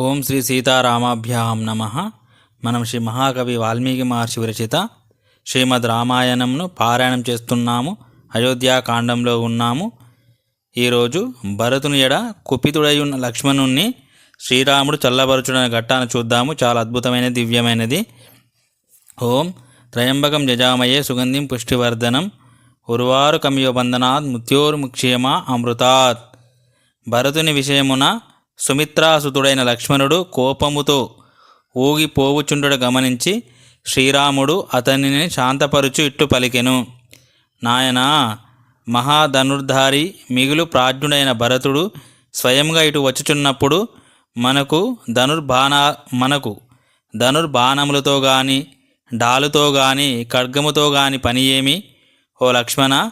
ఓం శ్రీ సీతారామాభ్యాం నమ. మనం శ్రీ మహాకవి వాల్మీకి మహర్షి విరచిత శ్రీమద్ రామాయణంను పారాయణం చేస్తున్నాము. అయోధ్యాకాండంలో ఉన్నాము. ఈరోజు భరతుని ఎడ కుపితుడై ఉన్న లక్ష్మణుణ్ణి శ్రీరాముడు చల్లబరుచుడనే ఘట్టాన్ని చూద్దాము. చాలా అద్భుతమైన దివ్యమైనది. ఓం త్రయంబకం జజామయే సుగంధిం పుష్టివర్ధనం. ఉర్వారు కమియోబంధనాత్ మృత్యోర్ముక్షేమ అమృతాత్. భరతుని విషయమున సుమిత్రాసుతుడైన లక్ష్మణుడు కోపముతో ఊగిపోవుచుండడు గమనించి శ్రీరాముడు అతనిని శాంతపరుచు ఇట్టు పలికెను. నాయనా మహాధనుర్ధారి మిగులు ప్రాజ్ఞుడైన భరతుడు స్వయంగా ఇటు వచ్చుచున్నప్పుడు మనకు ధనుర్బాణ మనకు ధనుర్బాణములతో గాని డాలుతో గాని ఖడ్గముతో గాని పని ఏమి? ఓ లక్ష్మణ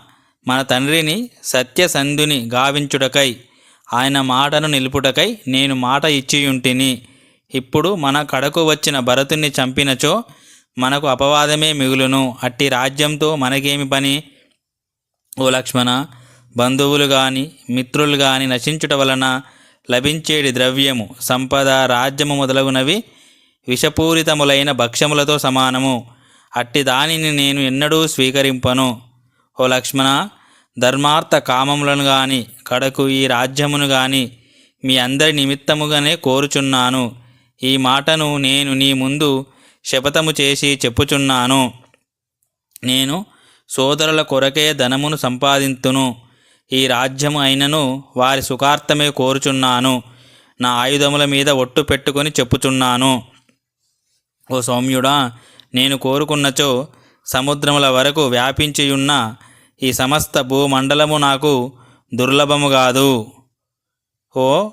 మన తండ్రిని సత్యసంధుని గావించుటకై ఆయన మాటను నిలుపుటకై నేను మాట ఇచ్చియుంటిని. ఇప్పుడు మన కడకు వచ్చిన భరతుణ్ణి చంపినచో మనకు అపవాదమే మిగులును. అట్టి రాజ్యంతో మనకేమి పని? ఓ లక్ష్మణ బంధువులు గాని మిత్రులు గాని నశించుట వలన లభించేటి ద్రవ్యము సంపద రాజ్యము మొదలగునవి విషపూరితములైన భక్ష్యములతో సమానము. అట్టి దానిని నేను ఎన్నడూ స్వీకరింపను. ఓ లక్ష్మణ ధర్మార్థ కామములను గాని కడకు ఈ రాజ్యమును గాని మీ అందరి నిమిత్తముగానే కోరుచున్నాను. ఈ మాటను నేను నీ ముందు శపథము చేసి చెప్పుచున్నాను. నేను సోదరుల కొరకే ధనమును సంపాదింతును. ఈ రాజ్యము అయినను వారి సుఖార్థమే కోరుచున్నాను. నా ఆయుధముల మీద ఒట్టు పెట్టుకొని చెప్పుచున్నాను. ఓ సౌమ్యుడా నేను కోరుకున్నచో సముద్రముల వరకు వ్యాపించియున్న ఈ సమస్త భూమండలము నాకు దుర్లభము కాదు. ఓ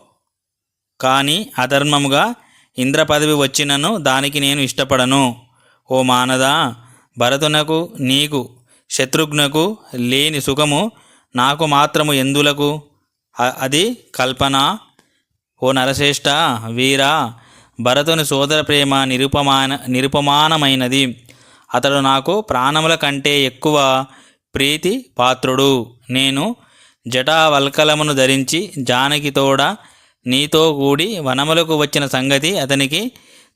కానీ అధర్మముగా ఇంద్ర పదవి వచ్చినను దానికి నేను ఇష్టపడను. ఓ మానదా భరతునకు నీకు శత్రుఘ్నకు లేని సుఖము నాకు మాత్రము ఎందులకు? అది కల్పన? ఓ నరశ్రేష్ట వీరా భరతుని సోదర ప్రేమ నిరుపమాన నిరుపమానమైనది. అతడు నాకు ప్రాణముల కంటే ఎక్కువ ప్రీతి పాత్రుడు. నేను జటావల్కలమును ధరించి జానకి తోడ నీతో కూడి వనములకు వచ్చిన సంగతి అతనికి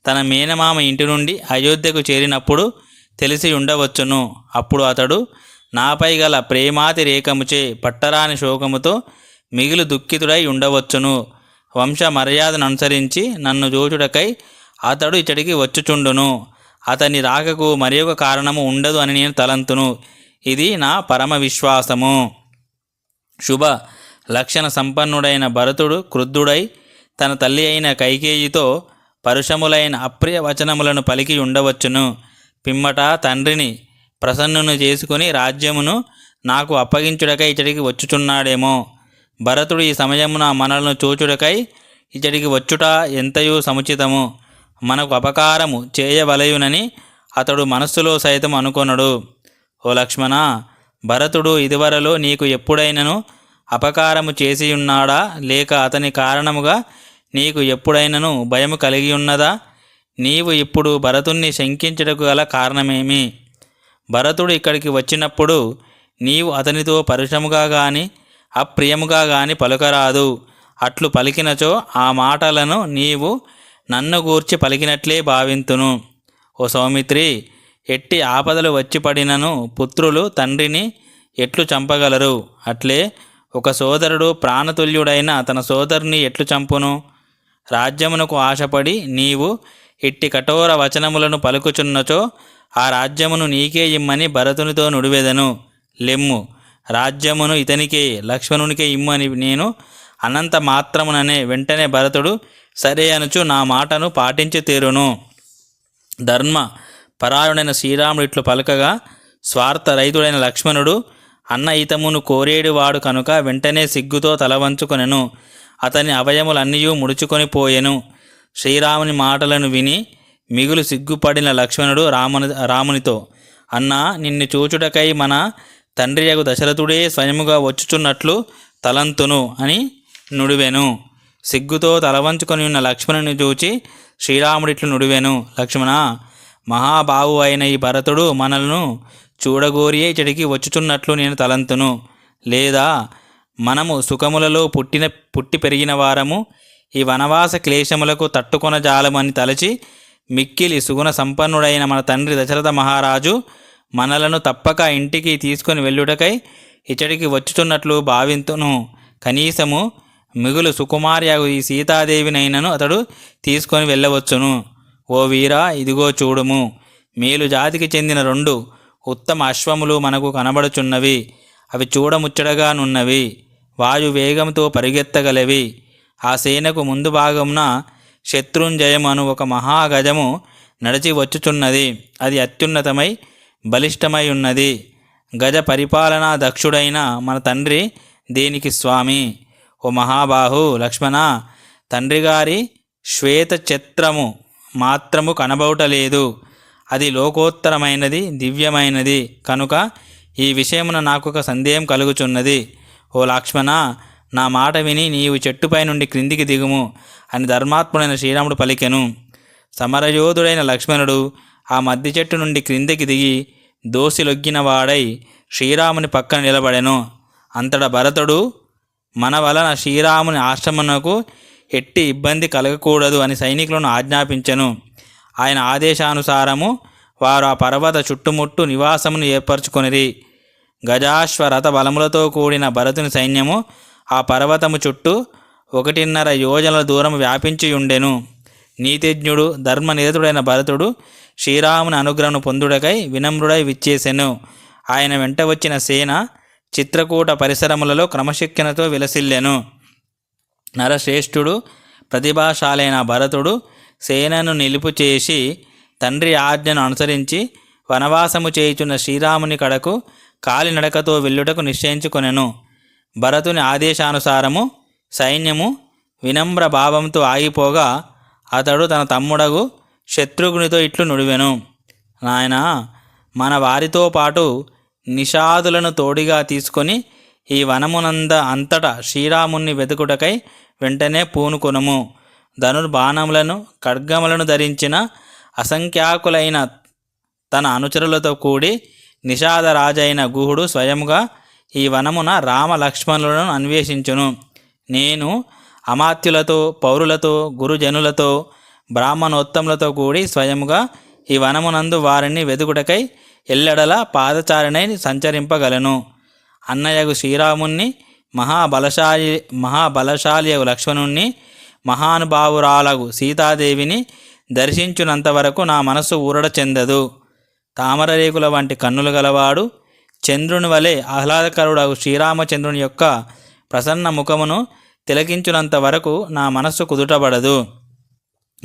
తన మేనమామ ఇంటి నుండి అయోధ్యకు చేరినప్పుడు తెలిసి ఉండవచ్చును. అప్పుడు అతడు నాపై గల ప్రేమాతి రేఖముచే పట్టరాని శోకముతో మిగిలి దుఃఖితుడై ఉండవచ్చును. వంశ మర్యాదను అనుసరించి నన్ను జోచుడకై అతడు ఇచ్చడికి వచ్చుచుండును. అతని రాకకు మరి ఒక కారణము ఉండదు అని నేను తలంతును. ఇది నా పరమ విశ్వాసము. శుభ లక్షణ సంపన్నుడైన భరతుడు క్రుద్ధుడై తన తల్లి అయిన కైకేయితో పరుషములైన అప్రియ వచనములను పలికి ఉండవచ్చును. పిమ్మట తండ్రిని ప్రసన్నును చేసుకుని రాజ్యమును నాకు అప్పగించుడకై ఇతడికి వచ్చుచున్నాడేమో. భరతుడు ఈ సమయమున మనలను చూచుడకై ఇతడికి వచ్చుట ఎంతయూ సముచితము? మనకు అపకారము చేయవలయునని అతడు మనస్సులో సైతం అనుకొనడు. ఓ లక్ష్మణ భరతుడు ఇదివరలో నీకు ఎప్పుడైనను అపకారము చేసి ఉన్నాడా లేక అతని కారణముగా నీకు ఎప్పుడైనను భయము కలిగి ఉన్నదా నీవు ఇప్పుడు భరతుణ్ణి శంకించుటకు గల కారణమేమి? భరతుడు ఇక్కడికి వచ్చినప్పుడు నీవు అతనితో పరుషముగా గాని అప్రియముగా గాని పలుకరాదు. అట్లు పలికినచో ఆ మాటలను నీవు నన్ను గూర్చి పలికినట్లే భావింతును. ఓ సౌమిత్రి ఎట్టి ఆపదలు వచ్చి పడినను పుత్రులు తండ్రిని ఎట్లు చంపగలరు? అట్లే ఒక సోదరుడు ప్రాణతుల్యుడైన తన సోదరుని ఎట్లు చంపును? రాజ్యమునకు ఆశపడి నీవు ఇట్టి కఠోర వచనములను పలుకుచున్నచో ఆ రాజ్యమును నీకే ఇమ్మని భరతునితో నుడివెదను. లెమ్ము. రాజ్యమును ఇతనికే లక్ష్మణునికే ఇమ్మని నేను అనంత మాత్రముననే వెంటనే భరతుడు సరే అనుచు నా మాటను పాటించి తీరును. ధర్మ. పరాయుడైన శ్రీరాముడు ఇట్లు పలకగా స్వార్థ రైతుడైన లక్ష్మణుడు అన్న ఈతమును కోరేడువాడు కనుక వెంటనే సిగ్గుతో తలవంచుకొనెను అతని అవయములన్నీ ముడుచుకొని పోయెను. శ్రీరాముని మాటలను విని మిగులు సిగ్గుపడిన లక్ష్మణుడు రాముని రామునితో అన్నా నిన్ను చూచుటకై మన తండ్రియగు దశరథుడే స్వయముగా వచ్చుచున్నట్లు తలంతును అని నుడివెను. సిగ్గుతో తలవంచుకొని ఉన్న లక్ష్మణుని చూచి శ్రీరాముడిట్లు నుడివెను. లక్ష్మణ మహాబావు అయిన ఈ భరతుడు మనలను చూడగోరియే ఇచ్చడికి వచ్చుచున్నట్లు నేను తలంతును. లేదా మనము సుఖములలో పుట్టిన పుట్టి పెరిగిన వారము ఈ వనవాస క్లేశములకు తట్టుకొన జాలమని తలచి మిక్కిలి సుగుణ సంపన్నుడైన మన తండ్రి దశరథ మహారాజు మనలను తప్పక ఇంటికి తీసుకొని వెళ్ళుటకై ఇచ్చడికి వచ్చుచున్నట్లు భావింతును. కనీసము మిగులు సుకుమార్యగు ఈ సీతాదేవినైనను అతడు తీసుకొని వెళ్ళవచ్చును. ఓ వీరా ఇదిగో చూడుము. మేలు జాతికి చెందిన రెండు ఉత్తమ అశ్వములు మనకు కనబడుచున్నవి. అవి చూడముచ్చటగానున్నవి. వాయు వేగంతో పరిగెత్తగలవి. ఆ సేనకు ముందు భాగమున శత్రుంజయం అను ఒక మహాగజము నడిచి వచ్చుచున్నది. అది అత్యున్నతమై బలిష్టమై ఉన్నది గజ పరిపాలనా దక్షుడైన మన తండ్రి దీనికి స్వామి? ఓ మహాబాహు లక్ష్మణ తండ్రిగారి శ్వేత చిత్రము మాత్రము కనబౌటలేదు అది లోకోత్తరమైనది దివ్యమైనది. కనుక ఈ విషయమున నాకు ఒక సందేహం కలుగుచున్నది. ఓ లక్ష్మణ నా మాట విని నీవు చెట్టుపై నుండి క్రిందికి దిగుము అని ధర్మాత్ముడైన శ్రీరాముడు పలికెను. సమరయోధుడైన లక్ష్మణుడు ఆ మద్ది చెట్టు నుండి క్రిందికి దిగి దోసిలొగ్గిన వాడై శ్రీరాముని పక్కన నిలబడెను. అంతట భరతుడు మన వలన శ్రీరాముని ఆశ్రమనకు ఎట్టి ఇబ్బంది కలగకూడదు అని సైనికులను ఆజ్ఞాపించెను. ఆయన ఆదేశానుసారము వారు ఆ పర్వత చుట్టుముట్టు నివాసమును ఏర్పరచుకొనిరి. గజాశ్వరథ బలములతో కూడిన భరతుని సైన్యము ఆ పర్వతము చుట్టూ ఒకటిన్నర యోజనల దూరం వ్యాపించి ఉండెను నీతిజ్ఞుడు ధర్మనిరతుడైన భరతుడు శ్రీరాముని అనుగ్రహం పొందుడకై వినమ్రుడై విచ్చేసెను. ఆయన వెంట వచ్చిన సేన చిత్రకూట పరిసరములలో క్రమశిక్షణతో విలసిల్లెను. నరశ్రేష్ఠుడు ప్రతిభాశాలైన భరతుడు సేనను నిలుపు చేసి తండ్రి ఆజ్ఞను అనుసరించి వనవాసము చేయుచున్న శ్రీరాముని కడకు కాలినడకతో వెళ్ళుటకు నిశ్చయించుకొనెను. భరతుని ఆదేశానుసారము సైన్యము వినమ్ర భావంతో ఆగిపోగా అతడు తన తమ్ముడగు శత్రుఘ్నితో ఇట్లు నుడివెను. నాయన మన వారితో పాటు నిషాదులను తోడిగా తీసుకొని ఈ వనమునంద అంతటా శ్రీరాముణ్ణి వెతుకుటకై వెంటనే పూనుకొనుము. ధనుర్బాణములను ఖడ్గములను ధరించిన అసంఖ్యాకులైన తన అనుచరులతో కూడి నిషాదరాజైన గుహుడు స్వయముగా ఈ వనమున రామ లక్ష్మణులను అన్వేషించును. నేను అమాత్యులతో పౌరులతో గురుజనులతో బ్రాహ్మణోత్తములతో కూడి స్వయముగా ఈ వనమునందు వారిని వెదుకుటకై ఎల్లెడల పాదచారిణై సంచరింపగలను. అన్నయ్యకు శ్రీరాముణ్ణి మహాబలశాలి మహాబలశాలి లక్ష్మణుణ్ణి మహానుభావురాలగు సీతాదేవిని దర్శించునంత వరకు నా మనస్సు ఊరడ చెందదు. తామరరేకుల వంటి కన్నులు గలవాడు చంద్రుని వలె ఆహ్లాదకరుడగు శ్రీరామచంద్రుని యొక్క ప్రసన్న ముఖమును తిలకించునంత వరకు నా మనస్సు కుదుటబడదు.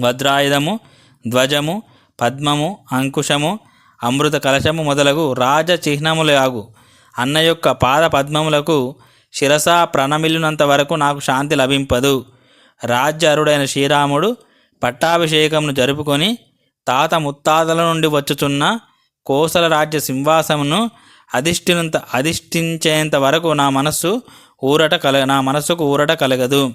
వజ్రాయుధము ధ్వజము పద్మము అంకుశము అమృత కలశము మొదలగు రాజ చిహ్నములాగు అన్న యొక్క పాద పద్మములకు శిరస ప్రణమిల్లినంత వరకు నాకు శాంతి లభింపదు. రాజ్య అరుడైన శ్రీరాముడు పట్టాభిషేకమును జరుపుకొని తాత ముత్తాతల నుండి వచ్చుచున్న కోసల రాజ్య సింహాసమును అధిష్ఠినంత అధిష్ఠించేంత వరకు నా మనస్సు ఊరట కల నా మనస్సుకు ఊరట కలగదు.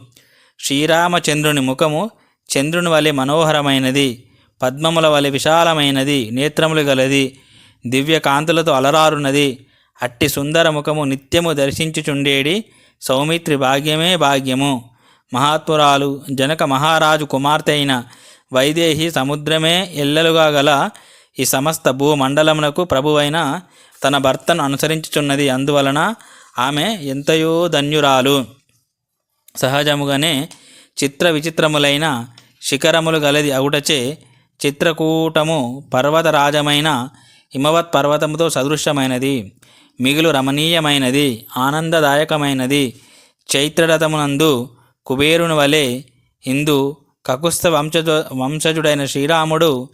శ్రీరామచంద్రుని ముఖము చంద్రుని వలె మనోహరమైనది పద్మముల వలె విశాలమైనది నేత్రములు గలది దివ్య కాంతులతో అలరారున్నది. అట్టి సుందర ముఖము నిత్యము దర్శించుచుండేడి సౌమిత్రి భాగ్యమే భాగ్యము. మహాత్మురాలు జనక మహారాజు కుమార్తె అయిన వైదేహి సముద్రమే ఎల్లలుగా గల ఈ సమస్త భూమండలమునకు ప్రభువైన తన భర్తను అనుసరించుచున్నది. అందువలన ఆమె ఎంతయో ధన్యురాలు. సహజముగానే చిత్ర విచిత్రములైన శిఖరములు గలది అవుటచే చిత్రకూటము పర్వతరాజమైన హిమవత్ పర్వతముతో సదృశ్యమైనది. మిగులు రమణీయమైనది ఆనందదాయకమైనది. చైత్రరథమునందు కుబేరుని వలె ఇందు కకుస్థ వంశజ వంశజుడైన శ్రీరాముడు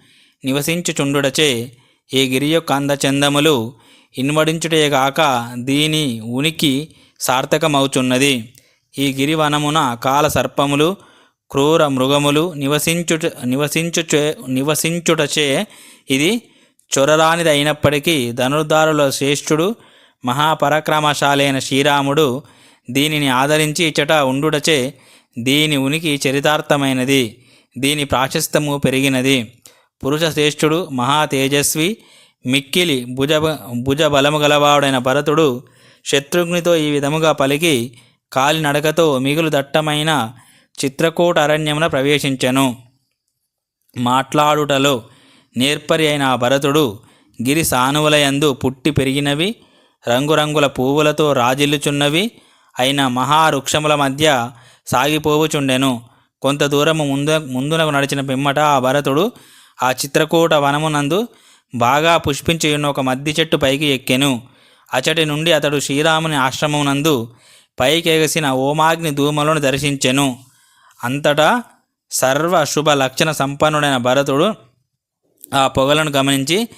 నివసించుచుండుటచే ఈ గిరి యొక్క అందచందములు ఇన్వడించుటే కాక దీని ఉనికి సార్థకమవుచున్నది. ఈ గిరివనమున కాల సర్పములు క్రూర మృగములు నివసించుట నివసించుచే నివసించుటచే ఇది చొరరానిది అయినప్పటికీ ధనుర్ధారుల శ్రేష్ఠుడు మహాపరాక్రమశాలైన శ్రీరాముడు దీనిని ఆదరించి ఇచ్చట ఉండుటచే దీని ఉనికి చరితార్థమైనది దీని ప్రాశస్తము పెరిగినది. పురుష శ్రేష్ఠుడు మహా తేజస్వి మిక్కిలి భుజ భుజబలము గలవాడైన భరతుడు శత్రుఘ్నితో ఈ విధముగా పలికి కాలినడకతో మిగులు దట్టమైన చిత్రకూట అరణ్యమున ప్రవేశించెను. మాట్లాడుటలో నేర్పరి అయిన ఆ భరతుడు గిరి సానువులయందు పుట్టి పెరిగినవి రంగురంగుల పువ్వులతో రాజిల్లుచున్నవి అయిన మహావృక్షముల మధ్య సాగిపోవుచుండెను. కొంత దూరము ముందు ముందునకు నడిచిన పిమ్మట ఆ భరతుడు ఆ చిత్రకూట వనమునందు బాగా పుష్పించి ఉన్న ఒక మద్ది చెట్టు పైకి ఎక్కెను. అచటి నుండి అతడు శ్రీరాముని ఆశ్రమమునందు పైకి ఎగసిన ఓమాగ్ని ధూమలను దర్శించెను. అంతటా సర్వ శుభ లక్షణ సంపన్నుడైన భరతుడు ఆ పొగలను గమనించి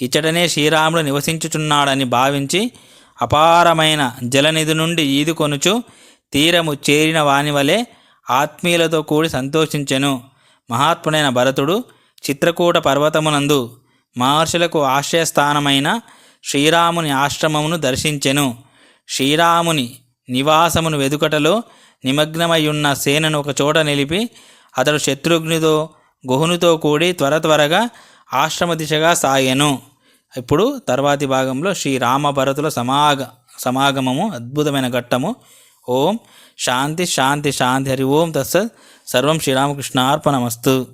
ఇచ్చటనే శ్రీరాముడు నివసించుచున్నాడని భావించి అపారమైన జలనిధి నుండి ఈదుకొనుచు తీరము చేరిన వాని వలె ఆత్మీయులతో కూడి సంతోషించెను. మహాత్ముడైన భరతుడు చిత్రకూట పర్వతమునందు మహర్షులకు ఆశ్రయస్థానమైన శ్రీరాముని ఆశ్రమమును దర్శించెను. శ్రీరాముని నివాసమును వెదుకటలో నిమగ్నమయ్యున్న సేనను ఒక చోట నిలిపి అతడు శత్రుఘ్నితో గుహునితో కూడి త్వర త్వరగా ఆశ్రమ దిశగా సాగాను. ఇప్పుడు తర్వాతి భాగంలో శ్రీ రామభరతుల సమాగ సమాగమము అద్భుతమైన ఘట్టము. ఓం శాంతి శాంతి శాంతి. హరి ఓం తత్సత్. సర్వం శ్రీరామకృష్ణార్పణమస్తు.